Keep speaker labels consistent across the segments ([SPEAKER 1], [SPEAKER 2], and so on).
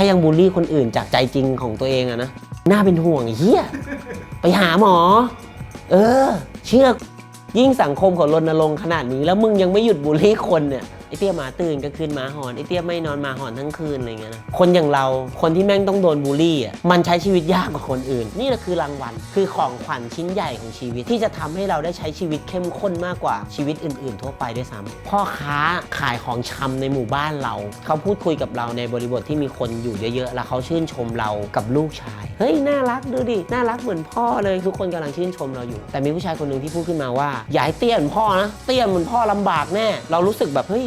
[SPEAKER 1] ถ้ายังบูลลี่คนอื่นจากใจจริงของตัวเองอะนะ น่าเป็นห่วงเฮียไปหาหมอ เออ เชื่อ ยิ่งสังคมของรณรงค์ขนาดนี้ แล้วมึงยังไม่หยุดบูลลี่คนเนี่ย ไอเตี้ยหมาตื่นก็คืนหมาหอนไอเตี้ยไม่นอนหมาหอนทั้งคืนอะไรเงี้ยนะคนอย่างเราคนที่แม่งต้องโดนบูลลี่อะมันใช้ชีวิตยากกว่าคนอื่น นี่แหละคือรางวัลคือของขวัญชิ้นใหญ่ของชีวิตที่จะทำให้เราได้ใช้ชีวิตเข้มข้นมากกว่าชีวิตอื่น ๆ ทั่วไปด้วยซ้ำพ่อค้าขายของชำในหมู่บ้านเรา เขาพูดคุยกับเราในบริบทที่มีคนอยู่เยอะๆแล้วเขาชื่นชมเรากับลูกชายเฮ้ยน่ารักดูดิน่ารักเหมือนพ่อเลยทุกคนกำลังชื่นชมเราอยู่ แต่มีผู้ชายคนหนึ่งที่พูดขึ้นมาว่าอย่าให้เตี้ยเหมือนพ่อนะเตี้ยเหมือนพ่อลำบากแน่เรารู้สึกแบบเฮ้ย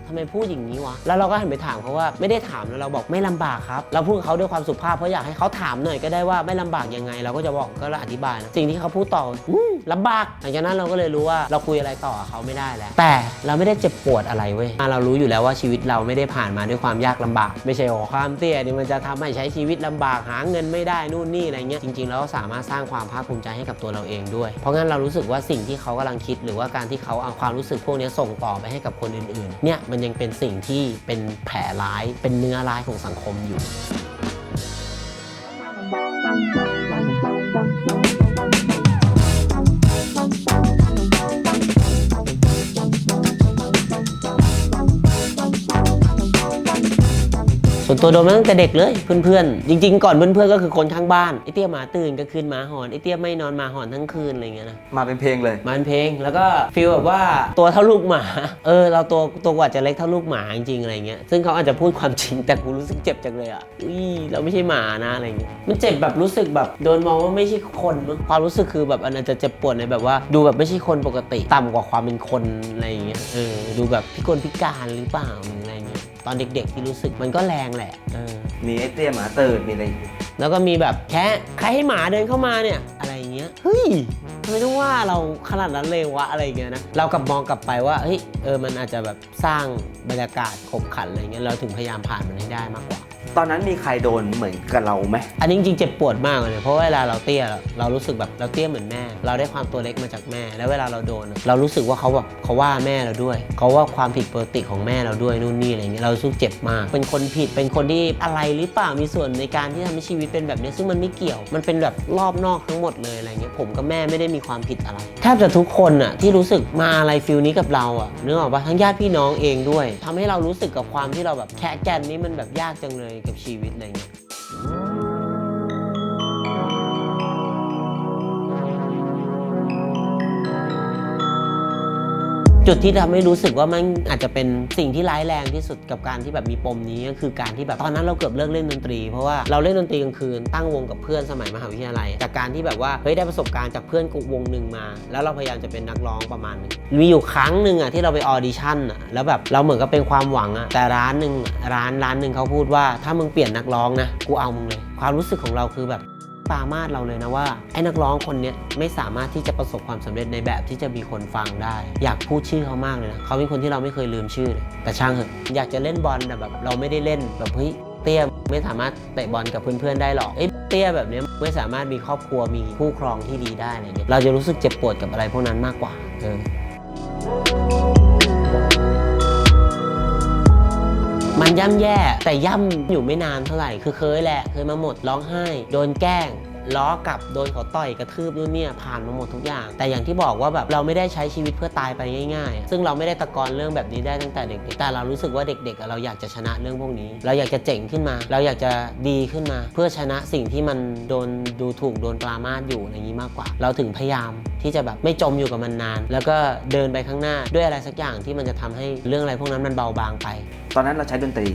[SPEAKER 1] ำไมพูดอย่างนี้วะ แล้วเราก็หันไปถามเขาว่าไม่ได้ถามแล้วเราบอกไม่ลำบากครับ เราพูดกับเขาด้วยความสุภาพเพราะอยากให้เขาถามหน่อยก็ได้ว่าไม่ลำบากยังไง เราก็จะบอกก็อธิบายนะสิ่งที่เขาพูดต่ออืมลำบากหลังจากนั้นเราก็เลยรู้ว่าเราคุยอะไรต่อกับเขาไม่ได้แล้ว แต่เราไม่ได้เจ็บปวดอะไรเว้ยเรารู้อยู่แล้วว่าชีวิตเราไม่ได้ผ่านมาด้วยความยากลำบาก ไม่ใช่โอ้ความเตี้ยนี่มันจะทำให้ใช้ชีวิตลำบากหาเงินไม่ได้นู่นนี่อะไรเงี้ยจริงๆแล้วสามารถสร้างความภาคภูมิใจให้กับตัวเราเองด้วย เพราะงั้นเรารู้สึกว่าสิ่งที่เขากำลังคิด หรือว่าการที่เขาเอาความรู้สึกพวกนี้ส่งต่อไปให้กับคนอื่นๆเนี่ยมันยังเป็นสิ่งที่เป็นแผลร้าย เป็นเนื้อร้ายของสังคมอยู่ ตัวโดนมาตั้งแต่เด็กเลยเพื่อนๆ จริง ๆ ก่อนเพื่อนๆก็คือคนข้างบ้านไอเตี้ยหมาตื่นก็คืนหมาหอนไอเตี้ยไม่นอนหมาหอนทั้งคืนอะไรเงี้ยนะ
[SPEAKER 2] มาเป็นเพลงเลย
[SPEAKER 1] มันเพลงแล้วก็ฟีลแบบว่าตัวเท่าลูกหมา เออ เราตัวตัวกว่าจะเล็กเท่าลูกหมาจริงๆอะไรเงี้ยซึ่งเขาอาจจะพูดความจริงแต่กูรู้สึกเจ็บจังเลยอะอุ้ยเราไม่ใช่หมานะอะไรเงี้ยมันเจ็บแบบรู้สึกแบบโดนมองว่าไม่ใช่คนมั้งความรู้สึกคือแบบอันนั้นจะเจ็บปวดในแบบว่า ดูแบบไม่ใช่คนปกติ ต่ำกว่าความเป็นคนอะไรเงี้ยเออดูแบบพิกลพิการหรือเปล่าหรืออะไรเงี้ย ตอนเด็กๆที่รู้สึกมันก็แรงแหละเออ
[SPEAKER 2] มีไอ้เตี้ยหมาตื่นมีอะไรอีก
[SPEAKER 1] แล้วก็มีแบบแค่ใครให้หมาเดินเข้ามาเนี่ยอะไรอย่างเงี้ยเฮ้ยทำไมต้องว่าเราขนาดนั้นเลยวะอะไรอย่างเงี้ยนะเรากลับมองกลับไปว่าเฮ้ยเออมันอาจจะแบบสร้างบรรยากาศขบขันอะไรเงี้ยเราถึงพยายามผ่านมันให้ได้มากกว่า
[SPEAKER 2] ตอนนั้นมีใครโดนเหมือนกับเราไหม
[SPEAKER 1] อันนี้จริงๆเจ็บปวดมากเลยเพราะเวลาเราเตี้ยเรารู้สึกแบบเราเตี้ยเหมือนแม่ เราได้ความตัวเล็กมาจากแม่ แล้วเวลาเราโดน เรารู้สึกว่าเขาแบบเขาว่าแม่เราด้วย เขาว่าความผิดปกติของแม่เราด้วยนู่นนี่อะไรเงี้ยเรารู้สึกเจ็บมาก เป็นคนผิดเป็นคนที่อะไรหรือเปล่ามีส่วนในการที่ทำให้ชีวิตเป็นแบบนี้ซึ่งมันไม่เกี่ยว มันเป็นแบบรอบนอกทั้งหมดเลยอะไรเงี้ยผมกับแม่ไม่ได้มีความผิดอะไรแทบจะทุกคนอะที่รู้สึกมาอะไรฟิลนี้กับเราอะนึกออกปะทั้งญาติพี่น้องเองด้วยทำให้เรารู้สึกกับความที่เราแบบแค่แกนนี้มันแบบยากจังเลยกับชีวิตอะไรเงี้ย จุดที่ทำให้รู้สึกว่ามันอาจจะเป็นสิ่งที่ร้ายแรงที่สุดกับการที่แบบมีปมนี้ก็คือการที่แบบตอนนั้นเราเกือบเลิกเล่นดนตรี เพราะว่าเราเล่นดนตรีกลางคืนตั้งวงกับเพื่อนสมัยมหาวิทยาลัย จากการที่แบบว่าเฮ้ยได้ประสบการณ์จากเพื่อนวงหนึ่งมา แล้วเราพยายามจะเป็นนักร้องประมาณหนึงมีอยู่ครั้งหนึ่งอะที่เราไปออดิชั่นอะแล้วแบบเราเหมือนกับเป็นความหวังอะแต่ร้านหนึ่งร้านร้านหนึ่งเขาพูดว่าถ้ามึงเปลี่ยนนักร้องนะกูเอามึงเลย ความรู้สึกของเราคือแบบ ปรามาสเราเลยนะว่าไอ้นักร้องคนนี้ไม่สามารถที่จะประสบความสำเร็จในแบบที่จะมีคนฟังได้ อยากพูดชื่อเขามากเลยนะเขาเป็นคนที่เราไม่เคยลืมชื่อเลยแต่ช่างเถอะอยากจะเล่นบอลแต่แบบเราไม่ได้เล่นแบบเฮ้ยเตี้ยไม่สามารถเตะบอลกับเพื่อนๆได้หรอกเอ้ยเตี้ยแบบนี้ไม่สามารถมีครอบครัวมีคู่ครองที่ดีได้อะไรเงี้ยเราจะรู้สึกเจ็บปวดกับอะไรพวกนั้นมากกว่าเออมันย่ำแย่แต่ย่ำอยู่ไม่นานเท่าไหร่คือเคยแหละ เคยมาหมดร้องไห้ โดนแกล้ง ล้อกลับโดนเขาต่อยกระทืบนู่นเนี่ยผ่านมาหมดทุกอย่าง แต่อย่างที่บอกว่าแบบเราไม่ได้ใช้ชีวิตเพื่อตายไปง่ายๆ ซึ่งเราไม่ได้ตะกอนเรื่องแบบนี้ได้ตั้งแต่เด็กๆแต่เรารู้สึกว่าเด็กๆ เราอยากจะชนะเรื่องพวกนี้ เราอยากจะเจ๋งขึ้นมา เราอยากจะดีขึ้นมา เพื่อชนะสิ่งที่มันโดนดูถูกโดนปรามาสอยู่อะไรอย่างนี้มากกว่า เราถึงพยายามที่จะแบบไม่จมอยู่กับมันนาน แล้วก็เดินไปข้างหน้าด้วยอะไรสักอย่างที่มันจะทำให้เรื่องอะไรพวกนั้นมันเบาบางไป
[SPEAKER 2] ตอนนั้นเราใช้ดนตรี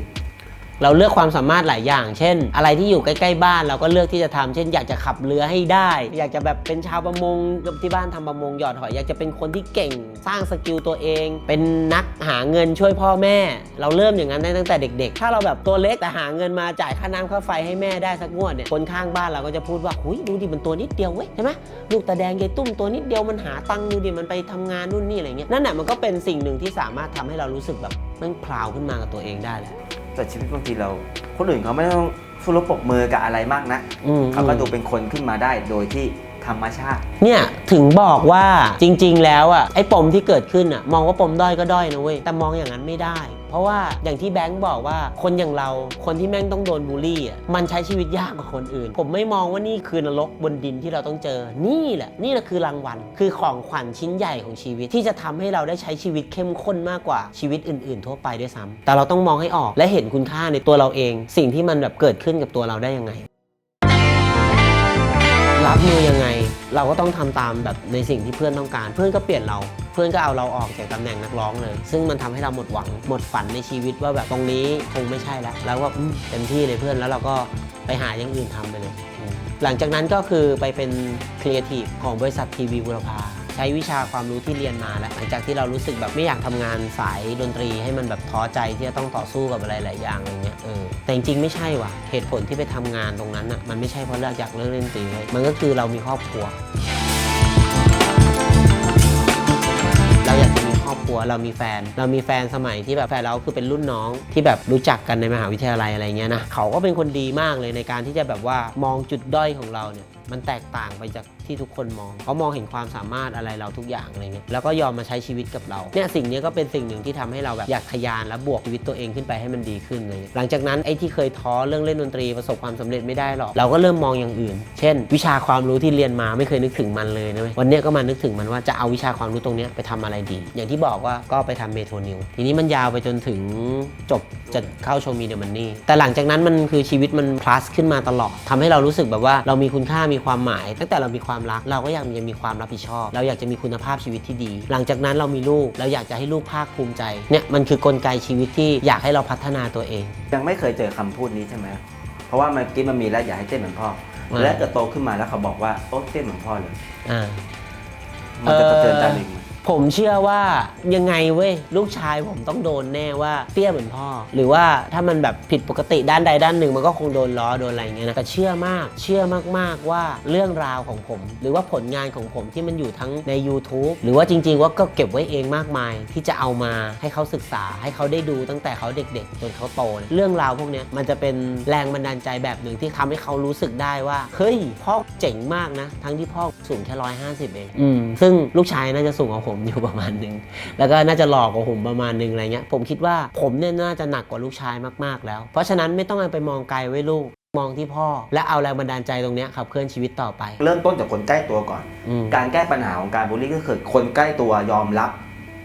[SPEAKER 1] เราเลือกความสามารถหลายอย่าง เช่น อะไรที่อยู่ใกล้ๆบ้านเราก็เลือกที่จะทำเช่น อยากจะขับเรือให้ได้ อยากจะแบบเป็นชาวประมงที่บ้านทำประมงหยอดหอย อยากจะเป็นคนที่เก่งสร้างสกิลตัวเอง เป็นนักหาเงินช่วยพ่อแม่ เราเริ่มอย่างนั้นได้ตั้งแต่เด็ก ๆ ถ้าเราแบบตัวเล็กแต่หาเงินมาจ่ายค่าน้ำค่าไฟให้แม่ได้สักงวดเนี่ยคนข้างบ้านเราก็จะพูดว่าหุยดูดิมันตัวนิดเดียวเว้ยใช่ไหมลูกตาแดงยายตุ้มตัวนิดเดียวมันหาตังค์ดูดิมันไปทำงานนู่นนี่อะไรเงี้ยนั่นแหละมันก็เป็นสิ่งหนึ่งที่สามารถทำให้เรารู้สึกแบบมันพราวขึ้นมากับตัวเองได้แหละ
[SPEAKER 2] แต่ชีวิตบางทีเราคนอื่นเขาไม่ต้องสู้รบปรบมือกับอะไรมากนะ
[SPEAKER 1] อืม
[SPEAKER 2] เขาก็ดูเป็นคนขึ้นมาได้โดยที่ธรรมชาติ
[SPEAKER 1] เนี่ยถึงบอกว่าจริง ๆ แล้วอะไอ้ปมที่เกิดขึ้นอะมองว่าปมด้อยก็ด้อยนะเว้ยแต่มองอย่างนั้นไม่ได้เพ ราะราะว่าอย่างที่แบงค์บอกว่าคนอย่างเราคนที่แม่งต้องโดนบูลลี่อะมันใช้ชีวิตยากกว่าคนอื่น ผมไม่มองว่านี่คือนรกบนดินที่เราต้องเจอ นี่แหละ นี่แหละคือรางวัล คือของขวัญชิ้นใหญ่ของชีวิตที่จะทำให้เราได้ใช้ชีวิตเข้มข้นมากกว่าชีวิตอื่น ๆ ทั่วไปด้วยซ้ำแต่เราต้องมองให้ออกและเห็นคุณค่าในตัวเราเอง สิ่งที่มันแบบเกิดขึ้นกับตัวเราได้ยังไงรับมือยังไง เราก็ต้องทำตามแบบในสิ่งที่เพื่อนต้องการ เพื่อนก็เปลี่ยนเรา พื่อนก็เอาเราออกจากตำแหน่งนักร้องเลย ซึ่งมันทำให้เราหมดหวังหมดฝันในชีวิตว่าแบบตรงนี้คงไม่ใช่แล้วแล้วก็เต็มที่เลยเพื่อนแล้วเราก็ไปหาอย่างอื่นทำไปเลย หลังจากนั้นก็คือไปเป็นครีเอทีฟของบริษัททีวีบุรพาใช้วิชาความรู้ที่เรียนมาแล้วหลังจากที่เรารู้สึกแบบไม่อยากทำงานสายดนตรีให้มันแบบท้อใจที่จะต้องต่อสู้กับอะไรหลายอย่างอะไรเงี้ยเออแต่จริงๆไม่ใช่ว่ะเหตุผลที่ไปทำงานตรงนั้นอะมันไม่ใช่เพราะเราอยากเลิกเล่นดนตรีเลยมันก็คือเรามีครอบครัว เราอยากจะมีครอบครัวเรามีแฟน เรามีแฟนสมัยที่แบบแฟนเราคือเป็นรุ่นน้องที่แบบรู้จักกันในมหาวิทยาลัยอะไรเงี้ยนะเขาก็เป็นคนดีมากเลยในการที่จะแบบว่ามองจุดด้อยของเราเนี่ย มันแตกต่างไปจากที่ทุกคนมองเขามองเห็นความสามารถอะไรเราทุกอย่างอะไรเงี้ยแล้วก็ยอมมาใช้ชีวิตกับเราเนี่ยสิ่งนี้ก็เป็นสิ่งหนึ่งที่ทำให้เราแบบอยากทะยานและบวกชีวิตตัวเองขึ้นไปให้มันดีขึ้นเลยหลังจากนั้นไอ้ที่เคยท้อเรื่องเล่นดนตรีประสบความสำเร็จไม่ได้หรอกเราก็เริ่มมองอย่างอื่น เช่น วิชาความรู้ที่เรียนมาไม่เคยนึกถึงมันเลยนะเว้ยวันนี้ก็มานึกถึงมันว่าจะเอาวิชาความรู้ตรงนี้ไปทำอะไรดี อย่างที่บอกว่าก็ไปทำเมโทรนิวทีนี้มันยาวไปจนถึงจบจะเข้าโชว์มีเดมันนี่แต่หลังจากนั้นมันคือชีวิตมัน plus ขึ้นมาตลอดทำให้เรารู้สึกแบบว่าเรามีคุณค่ามีความหมาย ตั้งแต่เรามีความรักเราก็อยากจะมีความรับผิดชอบ เราอยากจะมีคุณภาพชีวิตที่ดี หลังจากนั้นเรามีลูกเราอยากจะให้ลูกภาคภูมิใจเนี่ยมันคือกลไกชีวิตที่อยากให้เราพัฒนาตัวเอง
[SPEAKER 2] ยังไม่เคยเจอคำพูดนี้ใช่ไหมเพราะว่าเมื่อกี้มันมีแล้วอยากให้เต้นเหมือนพ่อ
[SPEAKER 1] อ่า
[SPEAKER 2] และเกิดโตขึ้นมาแล้วเขาบอกว่าโอ้เต้นเหมือนพ่อเลย
[SPEAKER 1] อ่า
[SPEAKER 2] มันจะสะเทือนใจหนึ่งไหม
[SPEAKER 1] ผมเชื่อว่ายังไงเว้ยลูกชายผมต้องโดนแน่ว่าเตี้ยเหมือนพ่อ หรือว่าถ้ามันแบบผิดปกติด้านใดด้านหนึ่ง มันก็คงโดนล้อโดนอะไรอย่างเงี้ยนะแต่เชื่อมากเชื่อมากๆว่าเรื่องราวของผม หรือว่าผลงานของผมที่มันอยู่ทั้งใน YouTube หรือว่าจริง ๆ ว่าก็เก็บไว้เองมากมาย ที่จะเอามาให้เขาศึกษาให้เขาได้ดูตั้งแต่เขาเด็ก ๆ จนเขาโตเนี่ยเรื่องราวพวกเนี้ยมันจะเป็นแรงบันดาลใจแบบหนึ่งที่ทำให้เขารู้สึกได้ว่าเฮ้ยพ่อเจ๋งมากนะ ทั้งที่พ่อสูงแค่ร้อยห้าสิบเองอืมซึ่งลูกชายน่าจะสูงกว่าผมอยู่ประมาณหนึง แล้วก็น่าจะหลอกกว่าผมประมาณหนึงอะไรเงี้ย ผมคิดว่าผมเนี่ยน่าจะหนักกว่าลูกชายมากๆแล้ว เพราะฉะนั้นไม่ต้องไปมองไกลไว้ลูก มองที่พ่อ และเอาแรงบันดาลใจตรงเนี้ยขับเคลื่อนชีวิตต่อไป
[SPEAKER 2] เริ่มต้นจากคนใกล้ตัวก่อน
[SPEAKER 1] อืม
[SPEAKER 2] การแก้ปัญหาของการบูลลี่ก็คือคนใกล้ตัวยอมรับ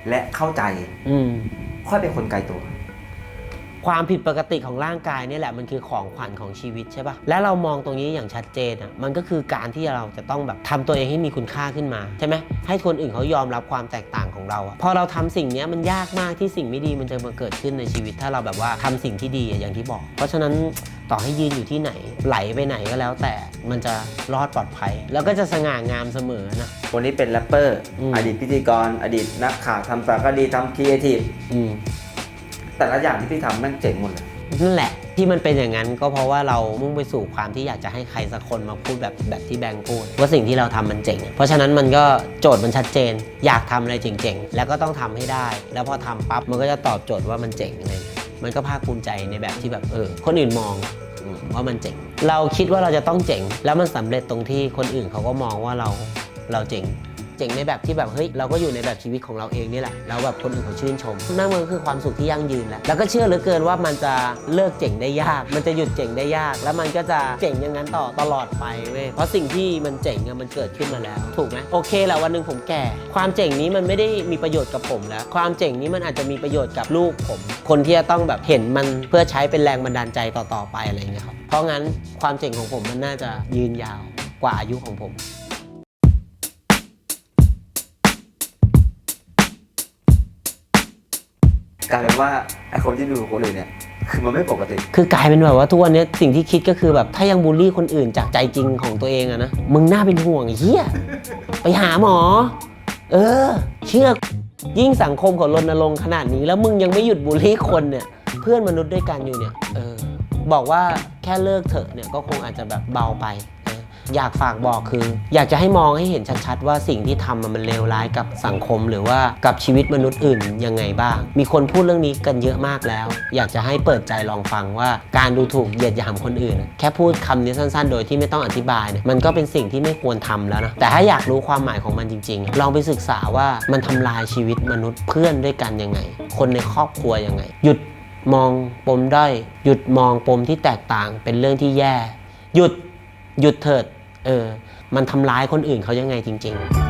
[SPEAKER 2] และเข้าใจ
[SPEAKER 1] อืม
[SPEAKER 2] ค่อยเป็นคนไกลตัว
[SPEAKER 1] ความผิดปกติของร่างกายเนี่ยแหละมันคือของขวัญของชีวิตใช่ปะและเรามองตรงนี้อย่างชัดเจนอะมันก็คือการที่เราจะต้องแบบทำตัวเองให้มีคุณค่าขึ้นมาใช่ไหมให้คนอื่นเขายอมรับความแตกต่างของเราอะพอเราทำสิ่งเนี้ยมันยากมากที่สิ่งไม่ดีมันจะมาเกิดขึ้นในชีวิต ถ้าเราแบบว่าทำสิ่งที่ดีอะอย่างที่บอก เพราะฉะนั้นต่อให้ยืนอยู่ที่ไหน ไหลไปไหนก็แล้วแต่มันจะรอดปลอดภัย แล้วก็จะสง่างามเสมอนะ
[SPEAKER 2] วันนี้เป็นแรปเปอร์
[SPEAKER 1] อืม
[SPEAKER 2] อดีตพิธีกร อดีตนักข่าวทำสารคดีทำครีเอทีฟ
[SPEAKER 1] อืม
[SPEAKER 2] แต่ละอย่างที่พี่ทำแม่งเจ๋งหมดเลย
[SPEAKER 1] นั่นแหละที่มันเป็นอย่างนั้นก็เพราะว่าเรามุ่งไปสู่ความที่อยากจะให้ใครสักคนมาพูดแบบแบบที่แบงค์พูด ว่าสิ่งที่เราทำมันเจ๋งเพราะฉะนั้นมันก็โจทย์มันชัดเจน อยากทำอะไรเจ๋งๆ แล้วก็ต้องทำให้ได้ แล้วพอทำปั๊บมันก็จะตอบโจทย์ว่ามันเจ๋งเงี้ยมันก็ภาคภูมิใจในแบบที่แบบเออคนอื่นมองอืมว่ามันเจ๋ง เราคิดว่าเราจะต้องเจ๋ง แล้วมันสำเร็จตรงที่คนอื่นเขาก็มองว่าเราเราเจ๋ง จ๋งในแบบที่แบบเฮ้ยเราก็อยู่ในแบบชีวิตของเราเองนี่แหละแล้วแบบคนอื่นเขาชื่นชม นั่นมันก็คือความสุขที่ยั่งยืนแหละแล้วก็เชื่อเหลือเกินว่ามันจะเลิกเจ๋งได้ยาก มันจะหยุดเจ๋งได้ยาก แล้วมันก็จะเจ๋งอย่างนั้นต่อตลอดไปเว้ยเพราะสิ่งที่มันเจ๋งอะมันเกิดขึ้นมาแล้ว ถูกไหมโอเคแหละวันหนึ่งผมแก่ ความเจ๋งนี้มันไม่ได้มีประโยชน์กับผมแล้วความเจ๋งนี้มันอาจจะมีประโยชน์กับลูกผม คนที่จะต้องแบบเห็นมันเพื่อใช้เป็นแรงบันดาลใจต่อๆไปอะไรเงี้ยครับเพราะงั้นความเจ๋งของผมมันน่าจะยืนยาวกว่าอายุของผม
[SPEAKER 2] กลายเป็นว่าไอคนที่ดูคนอื่นเนี่ยคือมันไม่ปกติ
[SPEAKER 1] คือกลายเป็นแบบว่าทุกวันนี้สิ่งที่คิดก็คือแบบถ้ายังบูลลี่คนอื่นจากใจจริงของตัวเองอะนะมึงน่าเป็นห่วงไอ้เฮียไปหาหมอ เออ เชื่อยิ่งสังคมเขารณรงค์ขนาดนี้ แล้วมึงยังไม่หยุดบูลลี่คนเนี่ย เพื่อนมนุษย์ด้วยกันอยู่เนี่ยเออบอกว่าแค่เลิกเถอะเนี่ยก็คงอาจจะแบบเบาไป อยากฝากบอกคือ อยากจะให้มองให้เห็นชัดๆ ว่าสิ่งที่ทำมันเลวร้ายกับสังคม หรือว่ากับชีวิตมนุษย์อื่นยังไงบ้าง มีคนพูดเรื่องนี้กันเยอะมากแล้ว อยากจะให้เปิดใจลองฟังว่าการดูถูกเหยียดหยามคนอื่น แค่พูดคำนี้สั้นๆ โดยที่ไม่ต้องอธิบายเนี่ยมันก็เป็นสิ่งที่ไม่ควรทำแล้วนะแต่ถ้าอยากรู้ความหมายของมันจริง ๆ ลองไปศึกษาว่ามันทำลายชีวิตมนุษย์เพื่อนด้วยกันยังไง คนในครอบครัวยังไง หยุดมองปมด้อยหยุดมองปมที่แตกต่างเป็นเรื่องที่แย่ หยุด หยุดเถิด เออ มันทำร้ายคนอื่นเขายังไงจริง ๆ